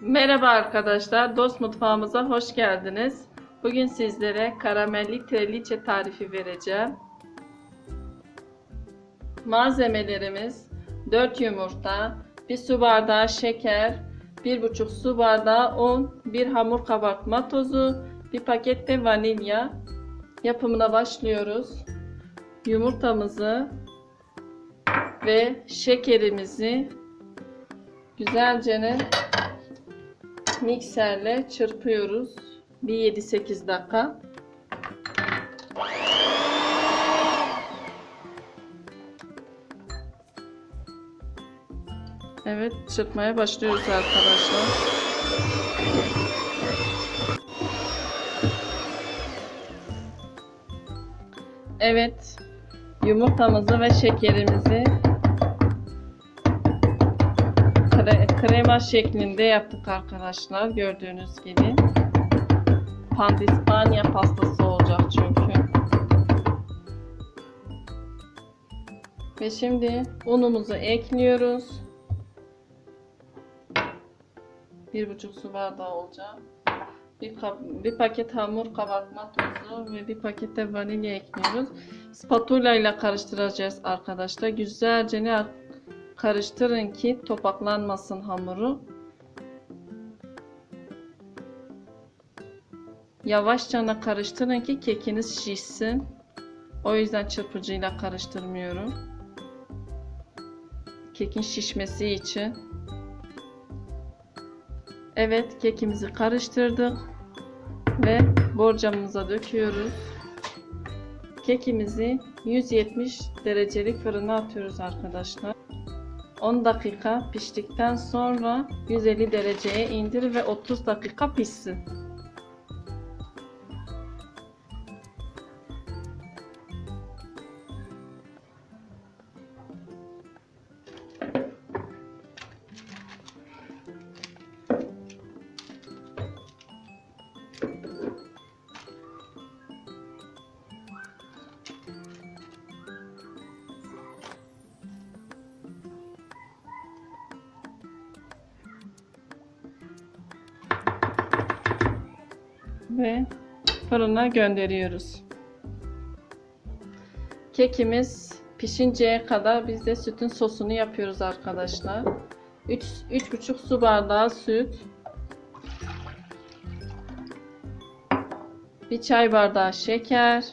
Merhaba arkadaşlar, Dost Mutfağımıza hoş geldiniz. Bugün sizlere karamelli treliçe tarifi vereceğim. Malzemelerimiz 4 yumurta, 1 su bardağı şeker, 1,5 su bardağı un, 1 hamur kabartma tozu, 1 paket de vanilya. Yapımına başlıyoruz. Yumurtamızı ve şekerimizi güzelce mikserle çırpıyoruz. Bir 7-8 dakika. Evet, çırpmaya başlıyoruz arkadaşlar. Evet, yumurtamızı ve şekerimizi kre- krema şeklinde yaptık arkadaşlar. Gördüğünüz gibi. Pandispanya pastası olacak çünkü. Ve şimdi unumuzu ekliyoruz. Bir buçuk su bardağı olacak. Bir, bir paket hamur kabartma tozu ve bir paket de vanilya ekliyoruz. Spatula ile karıştıracağız arkadaşlar. Güzelce ne karıştırın ki topaklanmasın hamuru. Yavaşça karıştırın ki kekiniz şişsin. O yüzden çırpıcıyla karıştırmıyorum. Kekin şişmesi için. Evet kekimizi karıştırdık ve borcamımıza döküyoruz. Kekimizi 170 derecelik fırına atıyoruz arkadaşlar. 10 dakika piştikten sonra 150 dereceye indir ve 30 dakika pişsin. Ve fırına gönderiyoruz. Kekimiz pişinceye kadar biz de sütün sosunu yapıyoruz arkadaşlar. 3 3,5 su bardağı süt. Bir çay bardağı şeker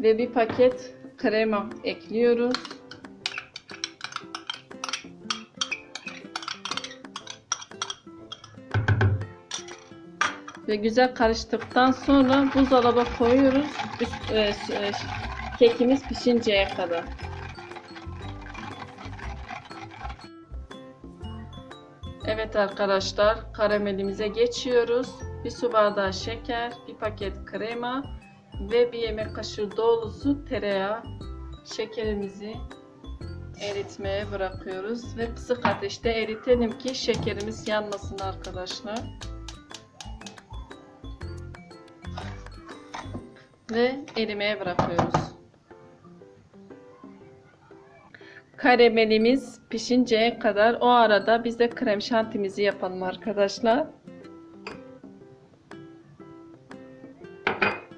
ve bir paket krema ekliyoruz. Ve güzel karıştıktan sonra buzdolaba koyuyoruz. Üst, e, e, kekimiz pişinceye kadar. Evet arkadaşlar karamelimize geçiyoruz. Bir su bardağı şeker, bir paket krema ve bir yemek kaşığı dolusu tereyağı. Şekerimizi eritmeye bırakıyoruz ve kısık ateşte eritelim ki şekerimiz yanmasın arkadaşlar. Ve erimeye bırakıyoruz. Karamelimiz pişinceye kadar o arada biz de krem şantimizi yapalım arkadaşlar.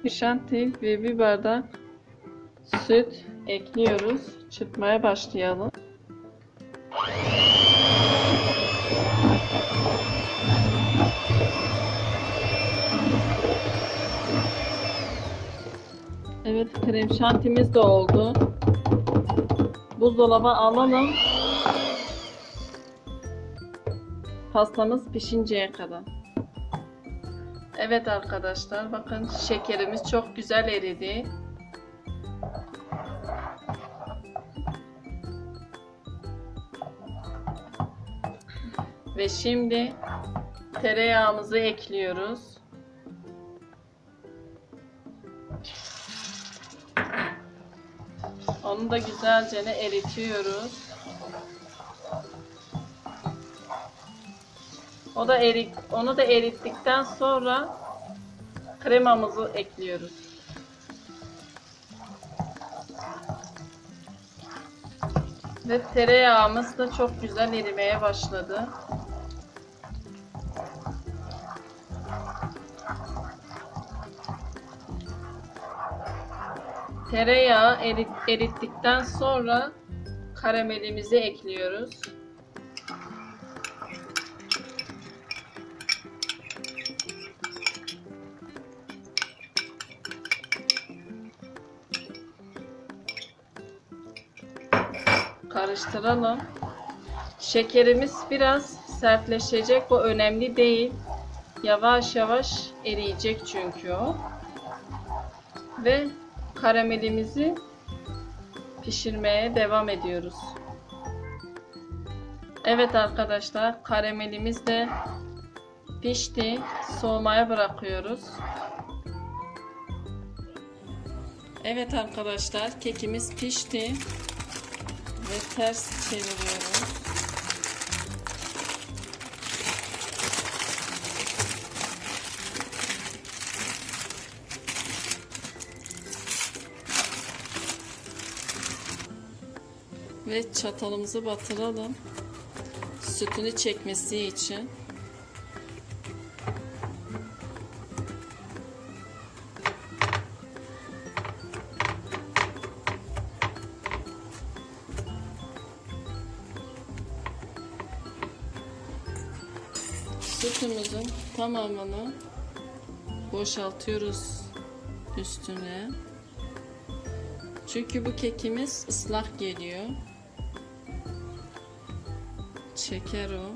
Bir şanti ve bir bardak süt ekliyoruz. Çırpmaya başlayalım. Evet krem şantimiz de oldu. Buzdolaba alalım. Pastamız pişinceye kadar. Evet arkadaşlar bakın şekerimiz çok güzel eridi. Ve şimdi tereyağımızı ekliyoruz. Onu da güzelce eritiyoruz. O da erik, onu da erittikten sonra kremamızı ekliyoruz. Ve tereyağımız da çok güzel erimeye başladı. Tereyağı eri- erittikten sonra karamelimizi ekliyoruz. Karıştıralım. Şekerimiz biraz sertleşecek. Bu önemli değil. Yavaş yavaş eriyecek çünkü o. Ve karamelimizi pişirmeye devam ediyoruz. Evet arkadaşlar karamelimiz de pişti. Soğumaya bırakıyoruz. Evet arkadaşlar kekimiz pişti. Ve ters çeviriyorum. Ve çatalımızı batıralım. Sütünü çekmesi için. Sütümüzün tamamını boşaltıyoruz üstüne. Çünkü bu kekimiz ıslak geliyor. Çeker o.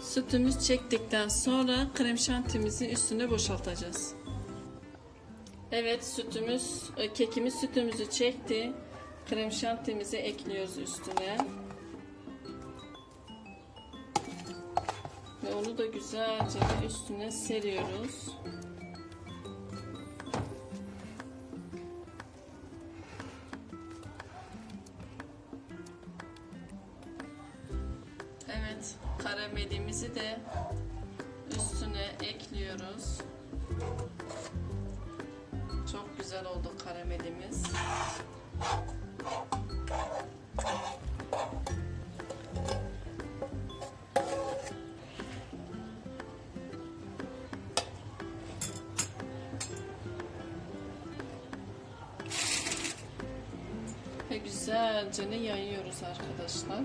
Sütümüz çektikten sonra krem şantimizi üstüne boşaltacağız. Evet sütümüz, e, kekimiz sütümüzü çekti. Krem şantimizi ekliyoruz üstüne. Ve onu da güzelce üstüne seriyoruz. Karamelimizi de üstüne ekliyoruz. Çok güzel oldu karamelimiz. Ve güzelce yayıyoruz arkadaşlar.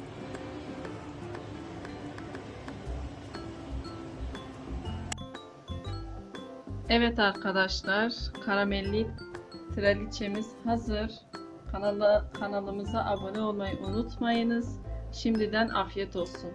Evet arkadaşlar, karamelli traliçemiz hazır. Kanala, kanalımıza abone olmayı unutmayınız. Şimdiden afiyet olsun.